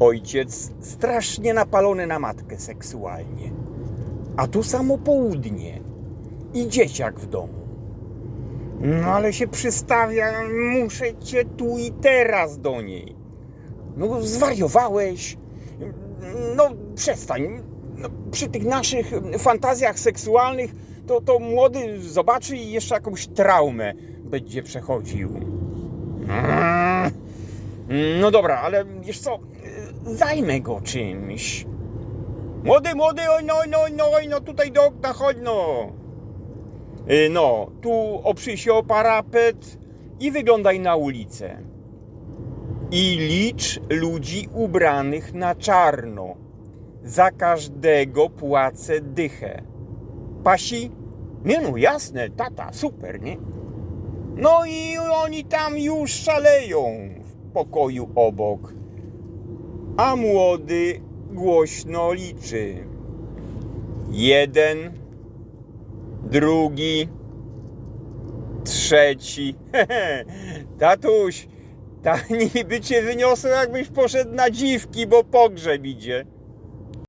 Ojciec strasznie napalony na matkę seksualnie. A tu samo południe i dzieciak w domu. No ale się przystawia, muszę cię tu i teraz do niej. No zwariowałeś. No przestań. No, przy tych naszych fantazjach seksualnych to, to młody zobaczy i jeszcze jakąś traumę będzie przechodził. No dobra, ale wiesz co, zajmę go czymś. Młody, młody, oj no, oj no, oj no, oj no, tutaj do okna chodź no. Y, No, tu oprzyj się o parapet i wyglądaj na ulicę. I licz ludzi ubranych na czarno. Za każdego płacę dychę. Pasi? Nie no, jasne, tata, super, nie? No i oni tam już szaleją pokoju obok. A młody głośno liczy. Jeden, drugi, trzeci. Tatuś, ta niby cię wyniosło, jakbyś poszedł na dziwki, bo pogrzeb idzie.